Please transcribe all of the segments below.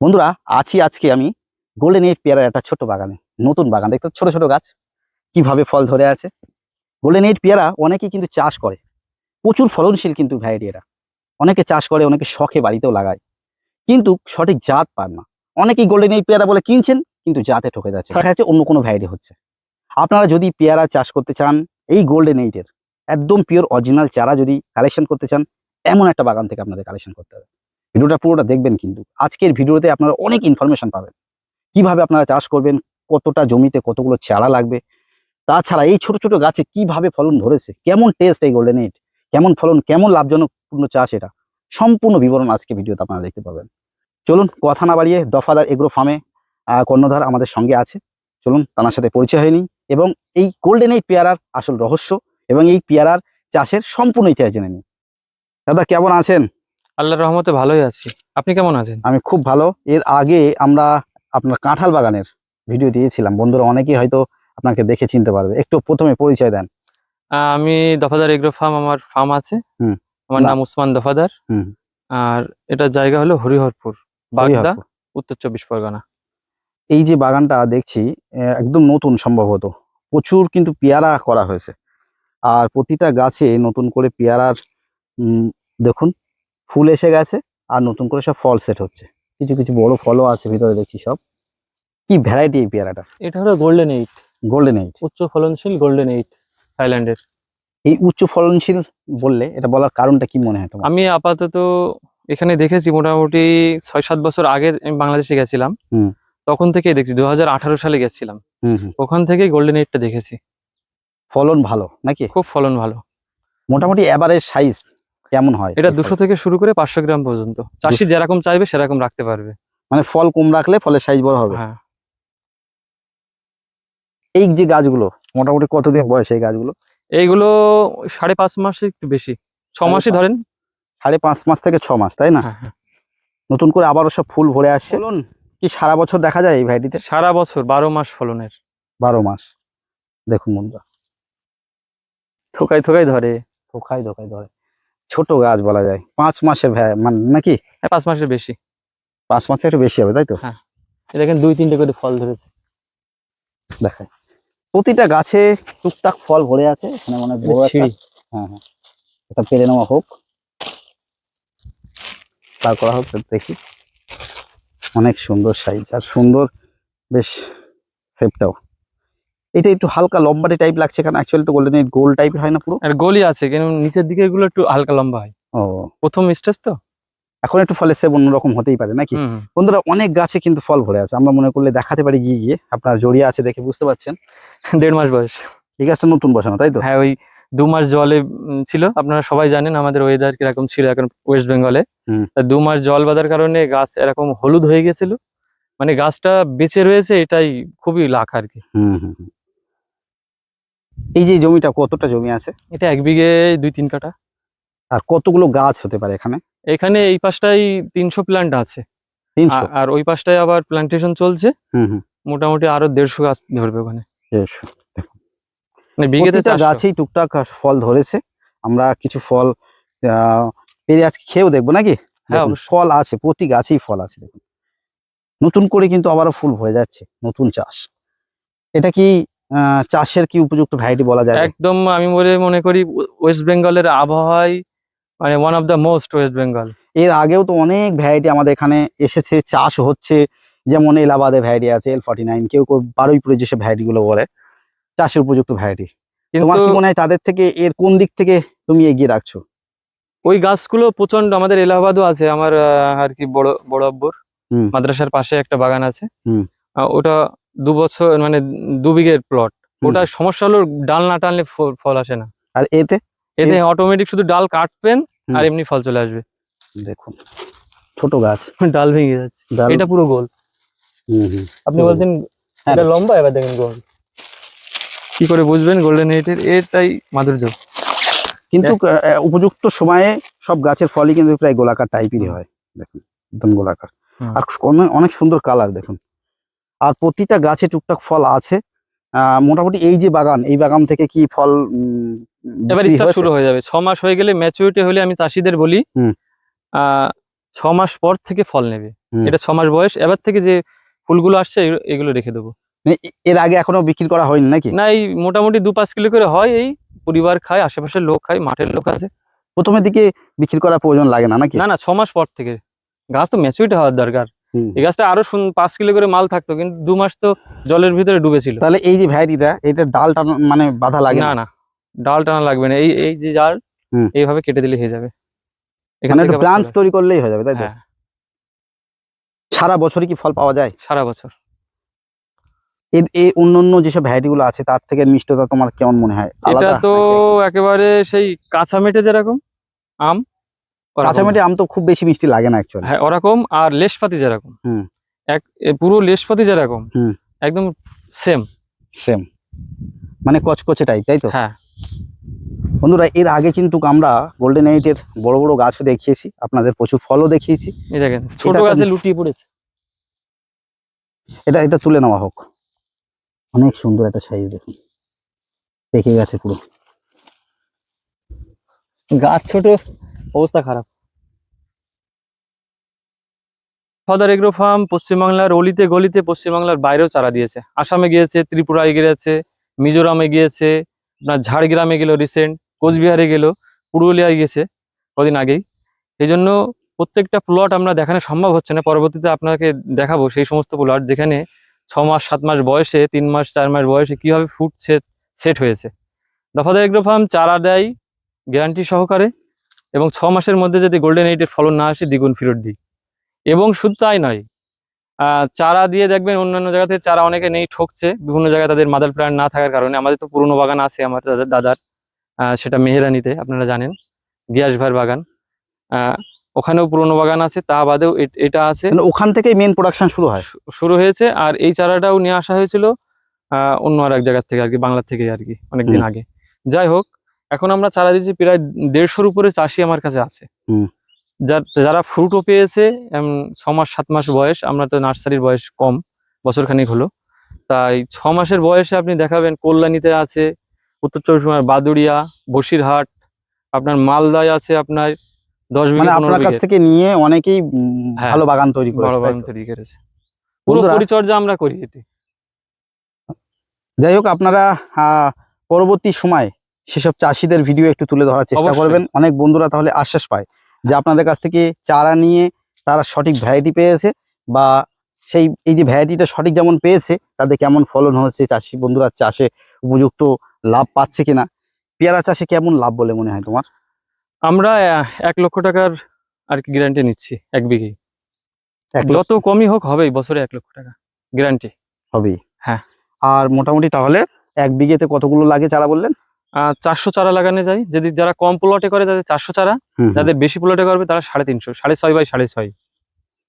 বন্ধুরা, আছি আজকে আমি গোল্ডেন এইট পেয়ারার একটা ছোট বাগানে, নতুন বাগান। দেখতে ছোট ছোট গাছ, কীভাবে ফল ধরে আছে। গোল্ডেন এইট পেয়ারা অনেকেই কিন্তু চাষ করে, প্রচুর ফলনশীল কিন্তু ভ্যারাইটি এরা অনেকে চাষ করে, অনেকে শখে বাড়িতেও লাগায়, কিন্তু সঠিক জাত পান না। অনেকেই গোল্ডেন এইট পেয়ারা বলে কিনছেন, কিন্তু জাতে ঠকে যাচ্ছে, দেখা যাচ্ছে অন্য কোনো ভ্যারাইটি হচ্ছে। আপনারা যদি পেয়ারা চাষ করতে চান, এই গোল্ডেন এইটের একদম পিওর অরিজিনাল চারা যদি কালেকশন করতে চান, এমন একটা বাগান থেকে আপনাদের কালেকশন করতে হবে। ভিডিওটা পুরোটা দেখবেন কিন্তু। আজকের ভিডিওতে আপনারা অনেক ইনফরমেশন পাবেন। কীভাবে আপনারা চাষ করবেন, কতটা জমিতে কতগুলো চারা লাগবে, তাছাড়া এই ছোট ছোট গাছে কীভাবে ফলন ধরেছে, কেমন টেস্ট এই গোল্ডেন এইট কেমন ফলন, কেমন লাভজনকপূর্ণ চাষ এটা, সম্পূর্ণ বিবরণ আজকে ভিডিওতে আপনারা দেখতে পাবেন। চলুন কথা না বাড়িয়ে দফাদার এগ্রো ফার্মে কর্ণধার আমাদের সঙ্গে আছে। চলুন তার সাথে পরিচয় হয়নি এবং এই গোল্ডেন এইট পেয়ারার আসল রহস্য এবং এই পেয়ারার চাষের সম্পূর্ণ ইতিহাস জেনে নিই। দাদা, কেমন আছেন? আল্লাহর রহমতে ভালোই আছি। আপনি কেমন আছেন? আমি খুব ভালো। এর আগে আমরা আপনার কাঁঠাল বাগানের ভিডিও দিয়েছিলাম। বন্ধুরা অনেকেই হয়তো আপনাকে দেখে চিনতে পারবে। একটু প্রথমে পরিচয় দেন। আমি দফাদার এগ্রো ফার্ম আমার ফার্ম আছে। হুম। আমার নাম উসমান দফাদার। হুম। আর এটা জায়গা হলো হরিহরপুর বাগদা উত্তর চব্বিশ পরগনা। এই যে বাগানটা দেখছি একদম নতুন সম্ভবত। প্রচুর কিন্তু পেয়ারা করা হয়েছে। আর প্রতিটা গাছে নতুন করে পেয়ারার দেখুন ফুল এসে গেছে আর নতুন করে সব ফল সেট হচ্ছে। কিছু কিছু বড় ফলও আছে ভিতরে দেখছি সব। কি ভ্যারাইটি এই পেয়ারাটা? এটা হলো গোল্ডেন এইট গোল্ডেন এইট উচ্চ ফলনশীল গোল্ডেন এইট থাইল্যান্ডের এই উচ্চ ফলনশীল বললে এটা বলার কারণটা কি মনে হয় তোমার? আমি আপাতত এখানে দেখেছি মোটামুটি ছয় সাত বছর আগে আমি বাংলাদেশে গেছিলাম। হুম। তখন থেকেই দেখছি দু হাজার আঠারো সালে গেছিলাম। ওখান থেকে গোল্ডেন এইটটা দেখেছি। ফলন ভালো নাকি? খুব ফলন ভালো। মোটামুটি এভারেজ সাইজ কেমন হয়? এটা দুশো থেকে শুরু করে পাঁচশো গ্রাম পর্যন্ত। চাষি যেরকম চাইবে সেরকম রাখতে পারবে। মানে ফল কম রাখলে ফলের সাইজ বড় হবে? হ্যাঁ। এই যে গাছগুলো মোটামুটি কতদিন বয়স এই গাছগুলো? এইগুলো সাড়ে পাঁচ মাসে একটু বেশি। ছ মাসই ধরেন। সাড়ে পাঁচ মাস থেকে ছ মাস তাই না? হ্যাঁ, হ্যাঁ। নতুন করে আবারও সব ফুল ভরে আসছে। কি সারা বছর দেখা যায় এই ভ্যারাইটিতে? সারা বছর বারো মাস ফলনের। বারো মাস। দেখুন বন্ধুরা। থোকাই থোকাই ধরে। থোকায় ধোকায় ধরে। ছোট গাছ বলা যায়। পাঁচ মাসের মানে নাকি? হ্যাঁ, পাঁচ মাসের বেশি। পাঁচ মাসে একটু বেশি হবে তাই তো? দেখেন দুই তিনটে করে ফল ধরেছে। দেখায় প্রতিটা গাছে টুকটাক ফল ভরে আছে এখানে মানে ছিঁড়ি। হ্যাঁ হ্যাঁ। এটা পেরে নেওয়া হোক। তার করা হোক দেখি। অনেক সুন্দর সাইজ আর সুন্দর বেশ শেপটাও এটা একটু হালকা লম্বাটে টাইপ লাগছে কারণ অ্যাকচুয়ালি তো গোল্ডেন গোল টাইপের হয় না পুরো। আর গলি আছে কিন্তু নিচের দিকে এগুলো একটু হালকা লম্বা হয়। ও। প্রথম স্টেজ তো? এখন একটু ফলের সেপ অন্যরকম হতেই পারে নাকি। বন্ধুরা অনেক গাছে কিন্তু ফল ভরে আছে আমরা মনে করলে দেখাতে পারি গিয়ে গিয়ে আপনার জড়িয়ে আছে দেখে বুঝতে পারছেন। দেড় মাস বয়স। এই গাছটা নতুন বসানো তাই তো? হ্যাঁ ওই দু মাস জলে ছিল আপনারা সবাই জানেন আমাদের ওয়েদার কীরকম ছিল এখন ওয়েস্ট বেঙ্গলে দু মাস জল বাঁধার কারণে গাছ এরকম হলুদ হয়ে গেছিল। মানে গাছটা বেঁচে রয়েছে এটাই খুবই লাখ আর কি। হুম হুম হুম। এই যে জমিটা কতটা জমি আছে? এটা এক বিঘে দুই তিন কাঠা। আর কতগুলো গাছ হতে পারে এখানে? এখানে এই পাশটাই তিনশো প্ল্যান্ট আছে। তিনশো? আর ওই পাশটায় আবার প্ল্যান্টেশন চলছে। হুম হুম। মোটামুটি আরও দেড়শো গাছ ধরবে ওখানে। দেড়শো। মানে বিঘেতে। গাছেই টুকটাক ফল ধরেছে। আমরা কিছু ফল আহ, পেরে আজকে খেয়েও দেখব নাকি? হ্যাঁ, ফল আছে প্রতি গাছেই ফল আছে দেখুন। নতুন করে কিন্তু আবারও ফুল ভরে যাচ্ছে নতুন চাষ। এটা কি চাষের কি উপযুক্ত ভ্যারাইটি বলা যায় একদম আমি বলে মনে করি ওয়েস্ট বেঙ্গলের আবহাওয়ায় মানে one of the most West Bengal এর আগেও তো অনেক ভ্যারাইটি আমাদের এখানে এসেছে চাষ হচ্ছে। যেমন এলাহাবাদে ভ্যারাইটি আছে এল ফর্টি নাইন কেউ কেউ বারুইপুরে যেসব ভ্যারাইটি গুলো বলে চাষের উপযুক্ত ভ্যারাইটি তোমার কি মনে হয় তাদের থেকে এর কোন দিক থেকে তুমি এগিয়ে রাখছো? ওই গাছগুলো প্রচণ্ড আমাদের এলাহাবাদও আছে আমার আর কি বড় বড় আব্বুর। মাদ্রাসার পাশে একটা বাগান আছে। ওটা দু বছর মানে দু বিঘের প্লট। ওটা সমস্যা হলো ডাল না টানলে ফল আসে না। আর এতে? এতে অটোমেটিক শুধু ডাল কাটবেন আর এমনি ফল চলে আসবে। দেখুন ছোট গাছ। ডাল ভেঙে যাচ্ছে। এটা পুরো গোল। আপনি বলছেন হ্যাঁ। এটা লম্বা এবার দেখেন গোল। কি করে বুঝবেন গোল্ডেন এইটের এটাই মাধুর্য। কিন্তু উপযুক্ত সময়ে সব গাছের ফলই কিন্তু প্রায় গোলাকার টাইপেরই হয়। দেখুন একদম গোলাকার। আর অনেক সুন্দর কালার দেখুন। আর প্রতিটা গাছে টুকটাক ফল আছে। মোটামুটি এই যে বাগান এই বাগান থেকে কি ফল এবার শুরু হয়ে যাবে। ছ মাস হয়ে গেলে ম্যাচুরিটি হলে আমি চাষিদের বলি আহ ছ মাস পর থেকে ফল নেবে। এটা ছ মাস বয়স এবার থেকে যে ফুলগুলো আসছে এগুলো- রেখে দেবো। মানে এর আগে এখনও বিক্রি করা হয়নি নাকি? না এই মোটামুটি দু পাঁচ কিলো করে হয় এই পরিবার খায় আশেপাশের লোক খায় মাঠের লোক আছে। প্রথমের দিকে বিক্রি করার প্রয়োজন লাগে না নাকি? না না ছ মাস পর থেকে। গাছ তো ম্যাচুরিটি হওয়ার দরকার। এই গাছটা আরও পাঁচ কিলো করে মাল থাকতো কিন্তু দু মাস তো জলের ভিতরে ডুবেছিল। তাহলে এই যে ভ্যারাইটিটা এটা ডালটা মানে বাধা লাগে না না? ডাল টানা লাগবে না। এই এই যে জাল এইভাবে কেটে দিলে হয়ে যাবে। এখান মানে থেকে ব্রাঞ্চ তৈরি করলেই হয়ে যাবে তাই। তো? হ্যাঁ। সারা বছরই কি ফল পাওয়া যায়? সারা বছর। এর এই অন্য অন্য যেসব ভ্যারাইটি গুলো আছে তার থেকে মিষ্টতা তোমার কেমন মনে হয়? এটা তো একেবারে সেই কাঁচা মেটে যেরকম আম। কাঁচামাটি আম তো খুব বেশি মিষ্টি লাগে না অ্যাকচুয়ালি হ্যাঁ ওরকম আর লেশপাতি যেরকম। হুম। এক পুরো লেশপাতি যেরকম হুম। একদম সেম সেম মানে কচকচে টাইপ তাই তো? হ্যাঁ। বন্ধুরা এর আগে কিন্তু আমরা গোল্ডেন এইটের বড় বড় গাছও দেখিয়েছি আপনাদের প্রচুর ফলও দেখিয়েছি। এই দেখেন ছোট গাছে লুটিয়ে পড়েছে। এটা এটা তুলে নেওয়া হোক। অনেক সুন্দর একটা সাইজ দেখুন। পেকে গেছে পুরো। গাছ ছোট। অবস্থা খারাপ। ফাদার এগ্রো ফার্ম পশ্চিমবাংলার অলিতে গলিতে পশ্চিমবাংলার বাইরেও চারা দিয়েছে। আসামে গিয়েছে, ত্রিপুরায় গিয়েছে, মিজোরামে গিয়েছে, আপনার ঝাড়গ্রামে গেল রিসেন্ট কোচবিহারে গেল, পুরুলিয়ায় গেছে কদিন আগেই। এই জন্য প্রত্যেকটা প্লট আমরা দেখানো সম্ভব হচ্ছে না। পরবর্তীতে আপনাকে দেখাবো সেই সমস্ত প্লট যেখানে ছ মাস, সাত মাস বয়সে, তিন মাস, চার মাস বয়সে কীভাবে ফুড সেট সেট হয়েছে। দফাদার এগ্রো ফার্ম চারা দেয় গ্যারান্টি সহকারে। এবং ছ মাসের মধ্যে যদি গোল্ডেন এইটের ফলন না আসে দ্বিগুণ ফেরত দিই। এবং শুধু তাই নয় চারা দিয়ে দেখবেন অন্যান্য জায়গাতে চারা অনেকে নেই ঠকছে। বিভিন্ন জায়গায় তাদের মাদার প্ল্যান্ট না থাকার কারণে। আমাদের তো পুরনো বাগান আছে আমার দাদার দাদার সেটা মেহেরানিতে আপনারা জানেন গিয়াস ভাইয়ের বাগান। ওখানেও পুরনো বাগান আছে তা বাদেও এট- এটা আছে। মানে ওখান থেকেই মেন প্রোডাকশন শুরু হয়। শুরু হয়েছে আর এই চারাটাও নিয়ে আসা হয়েছিল অন্য আর এক জায়গার থেকে আর কি বাংলার থেকে আর কি অনেকদিন আগে। যাই হোক এখন আমরা চারা দিচ্ছি প্রায় দেড়শোর উপরে চাষি আমার কাছে আছে। যার ফ্রুটও পেয়েছে ছ মাস সাত মাস বয়স আমরা তো নার্সারির বয়স কম বছরখানেক হলো। তাই ছ মাসের বয়সে আপনি দেখাবেন কল্যাণীতে আছে উত্তর চব্বিশ পরগনার বাদুড়িয়া বসিরহাট আপনার মালদায় আছে আপনার দশ মানে বিঘা আপনার কাছ থেকে নিয়ে অনেকেই ভালো বাগান তৈরি করেছে তাই বাগান তৈরি করেছে। পুরো পরিচর্যা আমরা করি এটি। যাই হোক আপনারা আহ, পরবর্তী সময় সেসব চাষিদের ভিডিও একটু তুলে ধরার চেষ্টা করবেন। অনেক বন্ধুরা তাহলে আশ্বাস পায় যে আপনাদের কাছ থেকে চারা নিয়ে তারা সঠিক ভ্যারাইটি পেয়েছে বা সেই এই যে ভ্যারাইটিটা সঠিক যেমন পেয়েছে তাদের কেমন ফলন হচ্ছে চাষি বন্ধুরা চাষে উপযুক্ত লাভ পাচ্ছে কিনা? পেয়ারা চাষে কেমন লাভ বলে মনে হয় তোমার? আমরা এক লক্ষ টাকার আর কি গ্যারান্টি নিচ্ছি এক বিঘে। যত কমই হোক হবেই বছরে এক লক্ষ টাকা গ্যারান্টি হবেই। হ্যাঁ। আর মোটামুটি তাহলে এক বিঘেতে কতগুলো লাগে চারা বললেন? চারশো চারা লাগানো যায়। যদি যারা কম প্লটে করে তাদের চারশো চারা। যাদের বেশি প্লটে করবে তারা সাড়ে তিনশো সাড়ে ছয় বাই সাড়ে ছয়।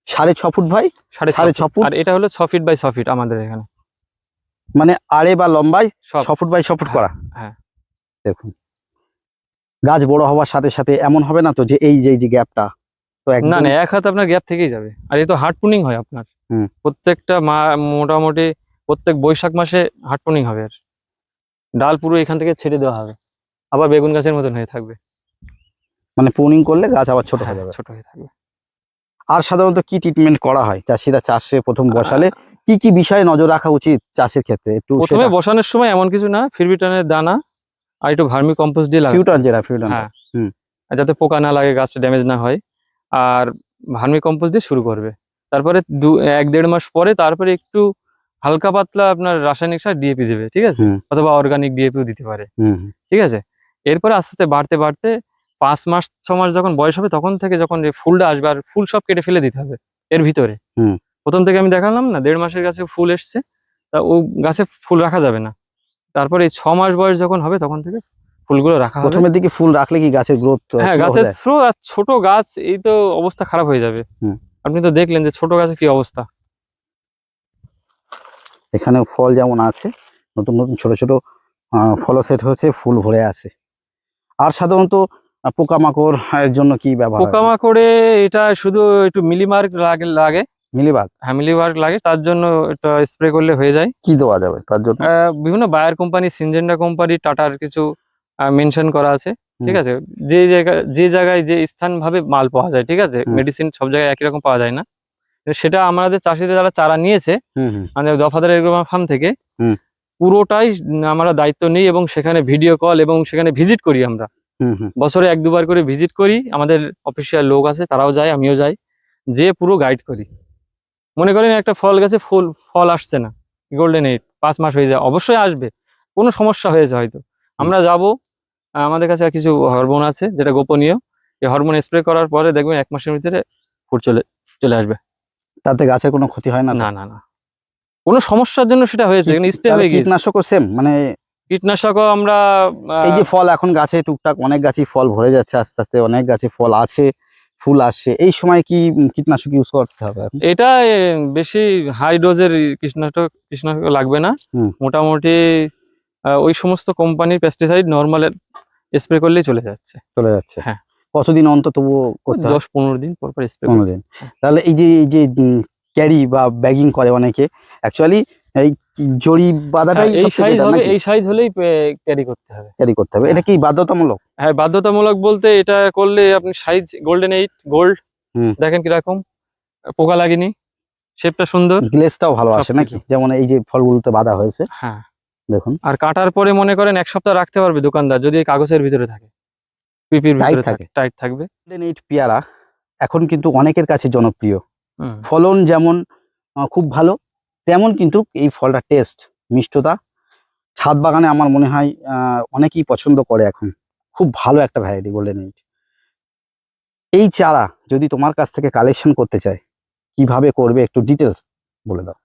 সাড়ে ছ ফুট ভাই সাড়ে সাড়ে ছ ফুট। আর এটা হলো ছ ফিট বাই ছ ফিট আমাদের এখানে। মানে আড়ে বা লম্বায় ছ ফুট বাই ছ ফুট হ্যাঁ, করা? হ্যাঁ। দেখুন। গাছ বড় হওয়ার সাথে সাথে এমন হবে না তো যে এই যে এই যে গ্যাপটা? তো না না এক হাত আপনার গ্যাপ থেকেই যাবে। আর এই তো হার্ট পুনিং হয় আপনার। প্রত্যেকটা মা মোটামুটি প্রত্যেক বৈশাখ মাসে হার্ট পুনিং হবে আর। ডাল পুরো এখান থেকে ছেড়ে দেওয়া হবে। আবার বেগুন গাছের মতন হয়ে থাকবে। মানে প্রুনিং করলে গাছ আবার ছোট হয়ে হ্যাঁ, যাবে। ছোট হয়ে থাকবে। আর সাধারণত কি ট্রিটমেন্ট করা হয়? চাষিরা চাষে প্রথম বসালে কি কি বিষয়ে নজর রাখা উচিত চাষের ক্ষেত্রে? একটু প্রথমে বসানোর সময় এমন কিছু না ফিরবিটানের দানা আর একটু ভার্মি কম্পোস্ট দিয়ে ফিউটার যেটা ফিউটার হ্যাঁ। যাতে পোকা না লাগে গাছ ড্যামেজ না হয়। আর ভার্মি কম্পোস্ট দিয়ে শুরু করবে। তারপরে দু এক দেড় মাস পরে তারপরে একটু হালকা পাতলা আপনার রাসায়নিক সার ডিএপি দেবে ঠিক আছে? অথবা অর্গানিক ডিএপিও দিতে পারে ঠিক আছে? এরপরে আস্তে আস্তে বাড়তে বাড়তে পাঁচ মাস ছ মাস যখন বয়স হবে তখন থেকে যখন যে ফুলটা আসবে আর ফুল সব কেটে ফেলে দিতে হবে এর ভিতরে। প্রথম থেকে আমি দেখালাম না দেড় মাসের গাছে ফুল এসছে তা ও গাছে ফুল রাখা যাবে না। তারপরে এই ছ মাস বয়স যখন হবে তখন থেকে ফুলগুলো রাখা প্রথমের দিকে ফুল রাখলে কি গাছের গ্রোথ হ্যাঁ গাছের স্রো আর ছোট গাছ এই তো অবস্থা খারাপ হয়ে যাবে। আপনি তো দেখলেন যে ছোট গাছের কি অবস্থা। এখানেও ফল যেমন আছে নতুন নতুন ছোট ছোট ফলও সেট হয়েছে ফুল ভরে আছে। আর সাধারণত পোকামাকড় এর জন্য কি ব্যবহার পোকামাকড়ে এটা শুধু একটু মিলিমার্ক লাগে লাগে। মিলিবাগ হ্যাঁ মিলিমার্ক লাগে তার জন্য এটা স্প্রে করলে হয়ে যায়। কি দেওয়া যাবে তার জন্য? বিভিন্ন বায়ার কোম্পানি সিনজেন্ডা কোম্পানি টাটার কিছু মেনশন করা আছে ঠিক আছে? যে জায়গায় যে জায়গায় যে স্থান ভাবে মাল পাওয়া যায় ঠিক আছে? মেডিসিন সব জায়গায় একই রকম পাওয়া যায় না। সেটা আমাদের চাষিদের যারা চারা নিয়েছে আমাদের দফাদার এগ্রো ফার্ম থেকে হুম। পুরোটাই আমরা দায়িত্ব নিই এবং সেখানে ভিডিও কল এবং সেখানে ভিজিট করি আমরা। বছরে এক দুবার করে ভিজিট করি আমাদের অফিসিয়াল লোক আছে তারাও যায় আমিও যাই যে পুরো গাইড করি। মনে করেন একটা ফল গাছে ফুল ফল আসছে না গোল্ডেন এইট পাঁচ মাস হয়ে যায় অবশ্যই আসবে কোনো সমস্যা হয়েছে হয়তো। আমরা যাব আমাদের কাছে কিছু হরমোন আছে যেটা গোপনীয় এই হরমোন স্প্রে করার পরে দেখবেন এক মাসের ভিতরে ফুল চলে চলে আসবে। তাতে গাছের কোনো ক্ষতি হয় না না না না। কোনো সমস্যার জন্য সেটা হয়েছে স্টে হয়ে গিয়েছে। কীটনাশকও সেম মানে কীটনাশকও আমরা এই যে ফল এখন গাছে টুকটাক অনেক গাছই ফল ভরে যাচ্ছে আস্তে আস্তে অনেক গাছে ফল আছে ফুল আসছে। এই সময় কি কীটনাশক ইউজ করতে হবে এটা বেশি হাই ডোজের কীটনাশক কীটনাশক লাগবে না। মোটামুটি ওই সমস্ত কোম্পানির পেস্টিসাইড নর্মাল স্প্রে করলেই চলে যাচ্ছে। চলে যাচ্ছে। হ্যাঁ। কতদিন অন্তত তবুও দশ পনেরো দিন পর পর স্প্রে পনেরো দিন। তাহলে এই যে এই যে ক্যারি বা ব্যাগিং করে অনেকে অ্যাকচুয়ালি এই জড়ি বাঁধাটাই হ্যাঁ, এই সাইজ হবে এই সাইজ হলেই ক্যারি করতে হবে। ক্যারি করতে হবে। এটা কি বাধ্যতামূলক? হ্যাঁ বাধ্যতামূলক বলতে এটা করলে আপনি সাইজ গোল্ডেন এইট গোল্ড। দেখেন কীরকম পোকা লাগেনি শেপটা সুন্দর। গ্লেসটাও ভালো আসে নাকি? যেমন এই যে ফলগুলোতে বাঁধা হয়েছে। হ্যাঁ। দেখুন। আর কাটার পরে মনে করেন এক সপ্তাহ রাখতে পারবে দোকানদার যদি কাগজের ভিতরে থাকে। পিপির ভিতরে থাকে। টাইট থাকবে। গোল্ডেন এইট পেয়ারা এখন কিন্তু অনেকের কাছে জনপ্রিয়। ফলন যেমন খুব ভালো তেমন কিন্তু এই ফলটা টেস্ট মিষ্টতা ছাদ বাগানে আমার মনে হয় অনেকেই পছন্দ করে এখন। খুব ভালো একটা ভ্যারাইটি গোল্ডেন এইট এই চারা যদি তোমার কাছ থেকে কালেকশন করতে চায় কীভাবে করবে একটু ডিটেলস বলে দাও।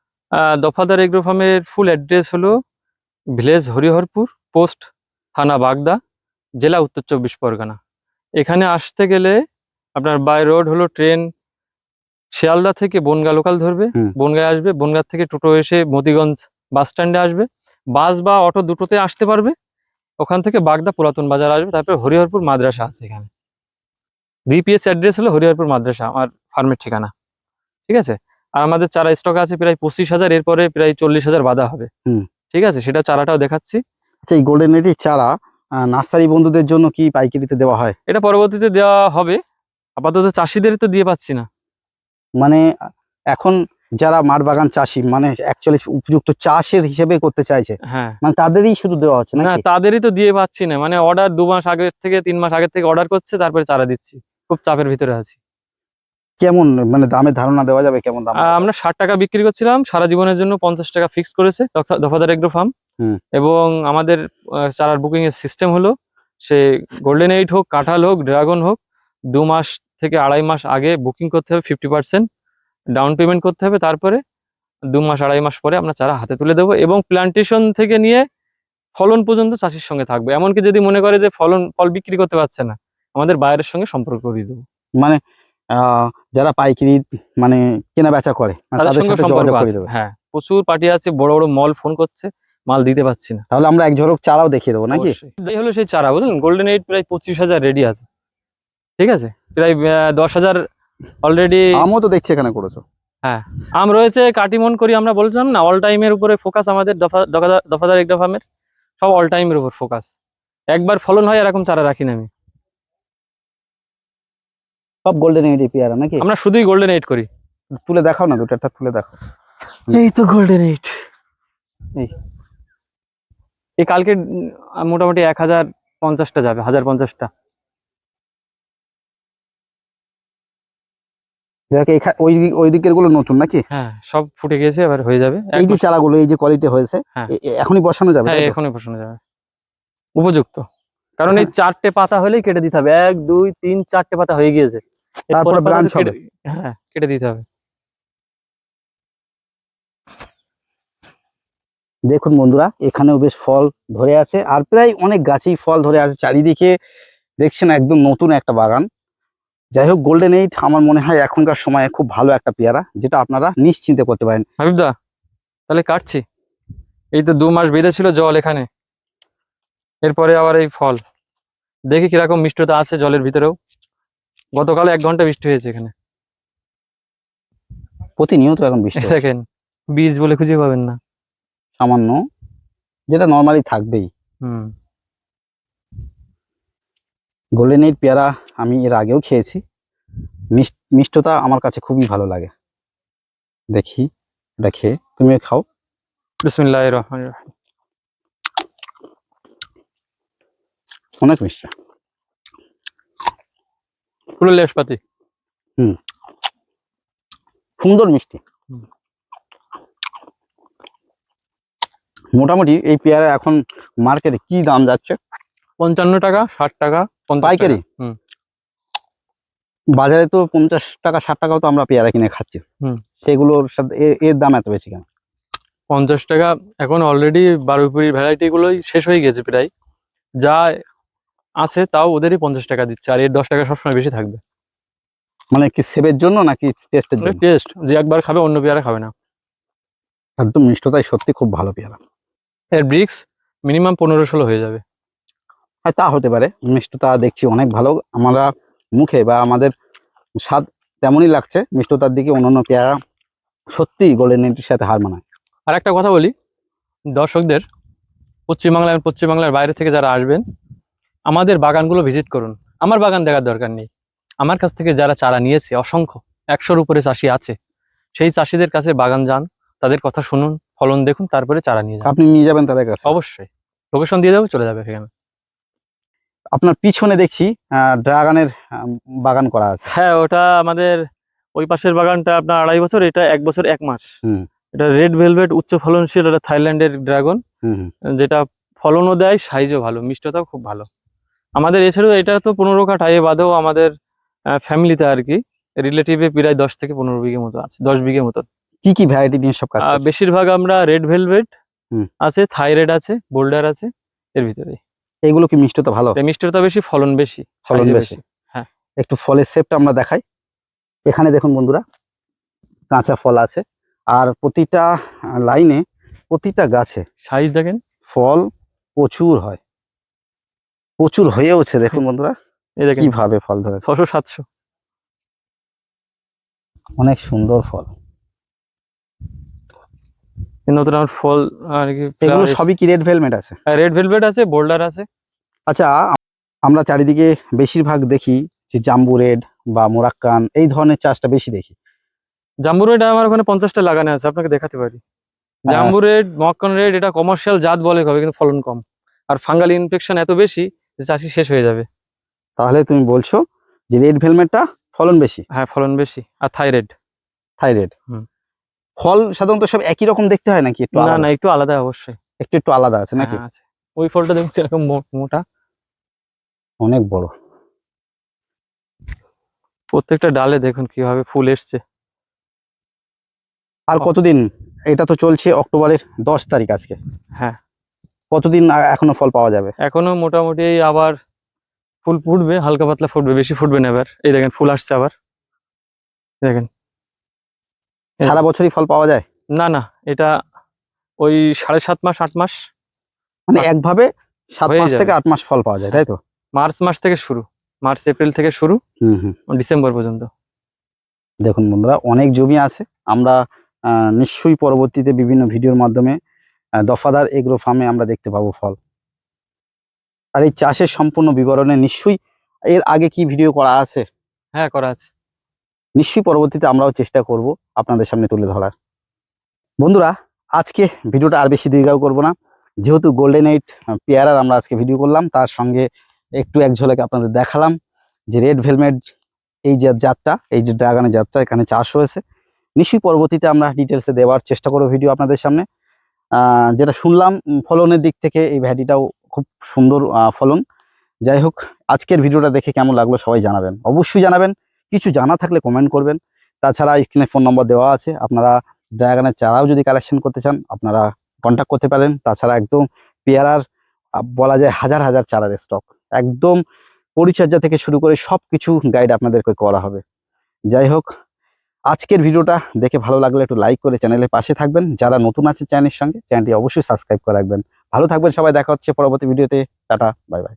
দফাদার এগ্রো ফার্মের ফুল অ্যাড্রেস হলো ভিলেজ হরিহরপুর পোস্ট থানা বাগদা জেলা উত্তর চব্বিশ পরগনা। এখানে আসতে গেলে আপনার বাই রোড হলো ট্রেন শিয়ালদা থেকে বনগা লোকাল ধরবে। বনগায় আসবে বনগা থেকে টোটো এসে মতিগঞ্জ বাস স্ট্যান্ডে আসবে। বাস বা অটো দুটোতে আসতে পারবে। ওখান থেকে বাগদা পুরাতন বাজার আসবে তারপরে হরিহরপুর মাদ্রাসা আছে এখানে। ডিপিএস অ্যাড্রেস হলো হরিহরপুর মাদ্রাসা আমার ফার্মের ঠিকানা। ঠিক আছে? আর আমাদের চারা স্টক আছে প্রায় পঁচিশ হাজার এরপরে প্রায় চল্লিশ হাজার বাঁধা হবে। ঠিক আছে? সেটা চারাটাও দেখাচ্ছি। আচ্ছা এই গোল্ডেন চারা নার্সারি বন্ধুদের জন্য কি পাইকারিতে দেওয়া হয়? এটা পরবর্তীতে দেওয়া হবে। আপাতত চাষিদের তো দিয়ে পাচ্ছি না। মানে এখন যারা মাঠ বাগান চাষি মানে অ্যাকচুয়ালি উপযুক্ত চাষের হিসেবে করতে চাইছে হ্যাঁ। মানে তাদেরই শুধু দেওয়া হচ্ছে না তাদেরই তো দিয়ে পাচ্ছি না। মানে অর্ডার দু মাস আগের থেকে তিন মাস আগের থেকে অর্ডার করছে তারপরে চারা দিচ্ছি। খুব চাপের ভিতরে আছি। কেমন মানে দামের ধারণা দেওয়া যাবে কেমন দাম? আমরা ষাট টাকা বিক্রি করছিলাম সারা জীবনের জন্য পঞ্চাশ টাকা ফিক্স করেছে দফাদার এগ্রো ফার্ম। এবং আমাদের চারার বুকিং এর সিস্টেম হলো সে গোল্ডেন এইট হোক কাঁঠাল হোক ড্রাগন হোক দু মাস থেকে আড়াই মাস আগে বুকিং করতে হবে ফিফটি পার্সেন্ট ডাউন পেমেন্ট করতে হবে তারপরে দু মাস আড়াই মাস পরে আমরা চারা হাতে তুলে দেবো এবং প্ল্যান্টেশন থেকে নিয়ে ফলন পর্যন্ত চাষির সঙ্গে থাকবে। এমনকি যদি মনে করে যে ফলন ফল বিক্রি করতে পারছে না আমাদের বাইরের সঙ্গে সম্পর্ক করিয়ে দেবো। মানে যারা পাইকারি মানে কেনা বেচা করে তাদের সঙ্গে সম্পর্ক হ্যাঁ। প্রচুর পার্টি আছে বড় বড় মল ফোন করছে। মাল দিতে পারছি না। তাহলে আমরা এক ঝলক চারাও দেখিয়ে দেবো নাকি। এই হলো সেই চারা বুঝলেন? গোল্ডেন এইট প্রায় পঁচিশ হাজার রেডি আছে। ঠিক আছে? প্রায় আহ, দশ হাজার অলরেডি আমও তো দেখছি এখানে করেছ। হ্যাঁ। আম রয়েছে কাটিমন করি আমরা বলছিলাম না অল টাইমের উপরে ফোকাস আমাদের দফা দফাদার- এগ্রো ফার্মের সব অল টাইমের উপর ফোকাস একবার ফলন হয় এরকম চারা রাখি না আমি। সব গোল্ডেন এইট পেয়ারা নাকি? আমরা শুধুই গোল্ডেন এইট করি। তুলে দেখাও না দুটো একটা তুলে দেখাও। এই তো গোল্ডেন এইট এই। এই কালকে মোটামুটি এক হাজার পঞ্চাশটা যাবে হাজার পঞ্চাশটা। ওই ওই দিকেরগুলো নতুন নাকি? হ্যাঁ সব ফুটে গেছে এবার হয়ে যাবে। এই যে চারাগুলো এই যে কোয়ালিটি হয়েছে হ্যাঁ। এখনই বসানো যাবে হ্যাঁ এখনই বসানো যাবে। উপযুক্ত। কারণ এই হ্যাঁ। চারটে পাতা হলেই কেটে দিতে হবে। এক দুই তিন চারটে পাতা হয়ে গিয়েছে। তারপরে পরের পাতা হ্যাঁ কেটে দিতে হবে। দেখুন বন্ধুরা এখানেও বেশ ফল ধরে আছে আর প্রায় অনেক গাছেই ফল ধরে আছে। চারিদিকে দেখছেন একদম নতুন একটা বাগান। যাই হোক গোল্ডেন এইট আমার মনে হয় এখনকার সময়ে খুব ভালো একটা পেয়ারা যেটা আপনারা নিশ্চিন্তে করতে পারেন। হাবিবদা তাহলে কাটছি। এই তো দু মাস বেঁধেছিল জল এখানে। এরপরে আবার এই ফল। দেখি কীরকম মিষ্টতা আছে জলের ভিতরেও। গতকাল এক ঘণ্টা বৃষ্টি হয়েছে এখানে। প্রতিনিয়ত এখন বৃষ্টি দেখেন বীজ বলে খুঁজে পাবেন না। সামান্য যেটা নর্মালি থাকবেই। হুম। গোল্ডেন এইট পেয়ারা আমি এর আগেও খেয়েছি। মিষ্ট- মিষ্টতা আমার কাছে খুবই ভালো লাগে। দেখি এটা খেয়ে। তুমি খাও। বিসমিল্লাহ রহমান রহিম। অনেক মিষ্টি। পুরো লেশপাতি। সুন্দর মিষ্টি হুম। মোটামুটি এই পেয়ারা এখন মার্কেটে কি দাম যাচ্ছে? পঞ্চান্ন টাকা ষাট টাকা পাইকারি? বাজারে তো পঞ্চাশ টাকা ষাট টাকাও তো আমরা পেয়ারা কিনে খাচ্ছি। হুম। সেগুলোর সাথে এর দাম এত বেশি কেন? পঞ্চাশ টাকা এখন অলরেডি বারুইপুরি ভ্যারাইটি গুলোই শেষ হয়ে গেছে প্রায়। যা আছে তাও ওদেরই পঞ্চাশ টাকা দিচ্ছে আর এর দশ টাকা সবসময় বেশি থাকবে। মানে কি সেবের জন্য নাকি টেস্টের জন্য? টেস্ট যে একবার খাবে অন্য পেয়ারা খাবে না। একদম মিষ্টতাই সত্যি খুব ভালো পেয়ারা। এর ব্রিক্স মিনিমাম পনেরো ষোলো হয়ে যাবে। হ্যাঁ তা হতে পারে। মিষ্টতা দেখছি অনেক ভালো। আমরা মুখে বা আমাদের স্বাদ তেমনই লাগছে। মিষ্টতার দিকে অন্যান্য পেয়ারা সত্যি গোল্ডেন এটির সাথে হার মানায়। আর একটা কথা বলি। দর্শকদের পশ্চিমবাংলার পশ্চিমবাংলার বাইরে থেকে যারা আসবেন আমাদের বাগানগুলো ভিজিট করুন। আমার বাগান দেখার দরকার নেই। আমার কাছ থেকে যারা চারা নিয়েছে অসংখ্য। একশোর উপরে চাষি আছে। সেই চাষিদের কাছে বাগান যান তাদের কথা শুনুন। ফলন দেখুন তারপরে চারা নিয়ে যান আপনি নিয়ে যাবেন তাদের কাছে। অবশ্যই। লোকেশন দিয়ে যাব চলে যাবে সেখানে। আপনার পিছনে দেখছি ড্রাগনের বাগান করা আছে। হ্যাঁ ওটা আমাদের ওই পাশের বাগানটা আপনার আড়াই বছর এটা এক বছর এক মাস। এটা রেড ভেলভেট উচ্চ ফলনশীল এটা থাইল্যান্ডের ড্রাগন। যেটা ফলনও দেয় সাইজও ভালো মিষ্টতাও খুব ভালো। আমাদের এছাড়াও এটা তো পনেরো কাঠা এ বাদেও আমাদের ফ্যামিলিতে আর কি রিলেটিভে প্রায় দশ থেকে পনেরো বিঘে মতো আছে দশ বিঘে মতো। কি কি ভ্যারাইটি নিয়ে সব কাজ বেশিরভাগ আমরা রেড ভেলভেট। আছে থাইরেড আছে বোল্ডার আছে এর ভিতরে এগুলো কি মিষ্টতা ভালো? মিষ্টতা বেশি ফলন বেশি ফলন বেশি। হ্যাঁ। একটু ফলের শেপটা আমরা দেখাই। এখানে দেখুন বন্ধুরা কাঁচা ফল আছে আর প্রতিটা লাইনে প্রতিটা গাছে সাইজ দেখেন। ফল প্রচুর হয়। প্রচুর হয়েওছে দেখুন বন্ধুরা এই দেখেন। কীভাবে ফল ধরে ছশো সাতশো। অনেক সুন্দর ফল। নতুন আমার ফল আর কি এগুলো সবই কি রেড ভেলমেট আছে? রেড ভেলভেট আছে বোল্ডার আছে। আচ্ছা আমরা চারিদিকে বেশিরভাগ দেখি যে জাম্বু রেড বা মোরাক্কান এই ধরনের চাষটা বেশি দেখি। জাম্বু রেড আমার ওখানে পঞ্চাশটা লাগানো আছে আপনাকে দেখাতে পারি। হ্যাঁ। জাম্বু রেড মক্কন রেড এটা কমার্শিয়াল জাত বলে হবে কিন্তু ফলন কম। আর ফাঙ্গাল ইনফেকশন এত বেশি যে চাষি শেষ হয়ে যাবে। তাহলে তুমি বলছো যে রেড ভেলমেটটা ফলন বেশি? হ্যাঁ ফলন বেশি। আর থাইরয়েড থাইরয়েড হুম। ফল সাধারণত সব একই রকম দেখতে হয় নাকি একটু না না একটু আলাদা অবশ্যই। একটু একটু আলাদা আছে নাকি? হ্যাঁ, আছে। ওই ফলটা দেখুন কীরকম মোটা। অনেক বড়। প্রত্যেকটা ডালে দেখুন কীভাবে ফুল এসছে। আর কতদিন? এটা তো চলছে অক্টোবরের দশ তারিখ আজকে। হ্যাঁ। কতদিন এখনও ফল পাওয়া যাবে? এখনও মোটামুটি আবার ফুল ফুটবে হালকা পাতলা ফুটবে বেশি ফুটবে না এবার। এই দেখেন ফুল আসছে আবার। দেখেন। সারা বছরই ফল পাওয়া যায়? না না এটা ওই সাড়ে সাত মাস আট মাস। মানে একভাবে সাত হয়ে মাস থেকে আট মাস ফল পাওয়া যায় তাই তো? মার্চ মাস থেকে শুরু মার্চ এপ্রিল থেকে শুরু ডিসেম্বর পর্যন্ত। দেখুন বন্ধুরা অনেক জমি আছে। আমরা নিশ্চয়ই পরবর্তীতে বিভিন্ন ভিডিওর মাধ্যমে দফাদার এগ্রো ফার্মে আমরা দেখতে পাবো ফল। আর এই চাষের সম্পূর্ণ বিবরণে নিশ্চয়ই এর আগে কি ভিডিও করা আছে? হ্যাঁ করা আছে। নিশ্চয়ই পরবর্তীতে আমরাও চেষ্টা করব আপনাদের সামনে তুলে ধরার। বন্ধুরা, আজকে ভিডিওটা আর বেশি দীর্ঘাও করব না। যেহেতু গোল্ডেন এইট পেয়ারার আমরা আজকে ভিডিও করলাম, তার সঙ্গে একটু এক ঝলকে আপনাদের দেখালাম যে রেড ভেলমেট এই যে জাতটা এই যে ড্রাগনের জাতটা এখানে চাষ হয়েছে। নিশ্চয়ই পরবর্তীতে আমরা ডিটেলসে দেওয়ার চেষ্টা করব ভিডিও আপনাদের সামনে। যেটা শুনলাম ফলনের দিক থেকে এই ভ্যাটিটাও খুব সুন্দর ফলন। যাই হোক, আজকের ভিডিওটা দেখে কেমন লাগল সবাই জানাবেন। অবশ্যই জানাবেন। কিছু জানা থাকলে কমেন্ট করবেন। তাছাড়া স্ক্রিনে ফোন নম্বর দেওয়া আছে। আপনারা ড্রাগনের চারাও যদি কালেকশন করতে চান, আপনারা কন্ট্যাক্ট করতে পারেন। তাছাড়া একদম পেয়ারার বলা যায় হাজার হাজার চারার স্টক একদম পরিচর্যা থেকে শুরু করে সব কিছু গাইড আপনাদেরকে করা হবে। যাই হোক, আজকের ভিডিওটা দেখে ভালো লাগলে একটু লাইক করে চ্যানেলের পাশে থাকবেন। যারা নতুন আছে চ্যানেলের সঙ্গে চ্যানেলটি অবশ্যই সাবস্ক্রাইব করে রাখবেন। ভালো থাকবেন সবাই, দেখা হচ্ছে পরবর্তী ভিডিওতে। Tata bye bye